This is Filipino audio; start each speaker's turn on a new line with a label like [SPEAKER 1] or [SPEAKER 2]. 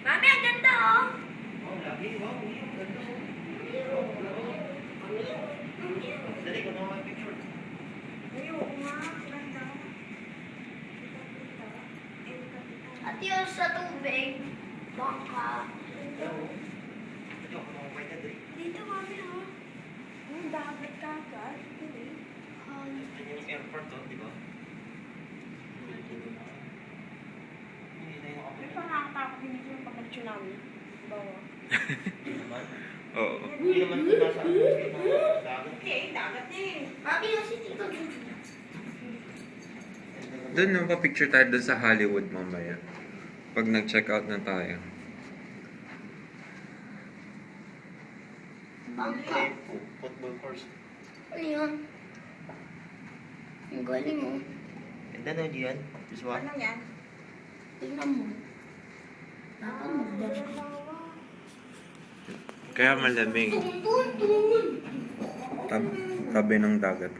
[SPEAKER 1] Mami, ang ganda oh.
[SPEAKER 2] Oh, lagi. Wow, yung ganda. Dali ko na mga picture.
[SPEAKER 1] Ayoko nga, ganda. At yun sa tubig, baka.
[SPEAKER 2] Ito.
[SPEAKER 1] Dito, mami, oh. Ang dagat ka agad.
[SPEAKER 2] Ito yung airport, oh, di ba? Hindi na yung
[SPEAKER 1] May
[SPEAKER 2] ako.
[SPEAKER 1] pangatakot din ito pagka-tsunami. Bawa.
[SPEAKER 3] Oo.
[SPEAKER 2] Hindi naman ito nasa nasa dagat.
[SPEAKER 1] Okay, dagat eh. Si Tito Juju.
[SPEAKER 3] Doon no, pa-picture tayo doon sa Hollywood mamaya. Pag nag-check out na tayo.
[SPEAKER 1] Bangka.
[SPEAKER 2] Football course.
[SPEAKER 1] Ano yun? Ang galing mo.
[SPEAKER 2] Ganda na diyan. This one.
[SPEAKER 1] Ano yan? Tingnan mo. Magdala.
[SPEAKER 3] Kaya malamig. Tab tabi ng dagat.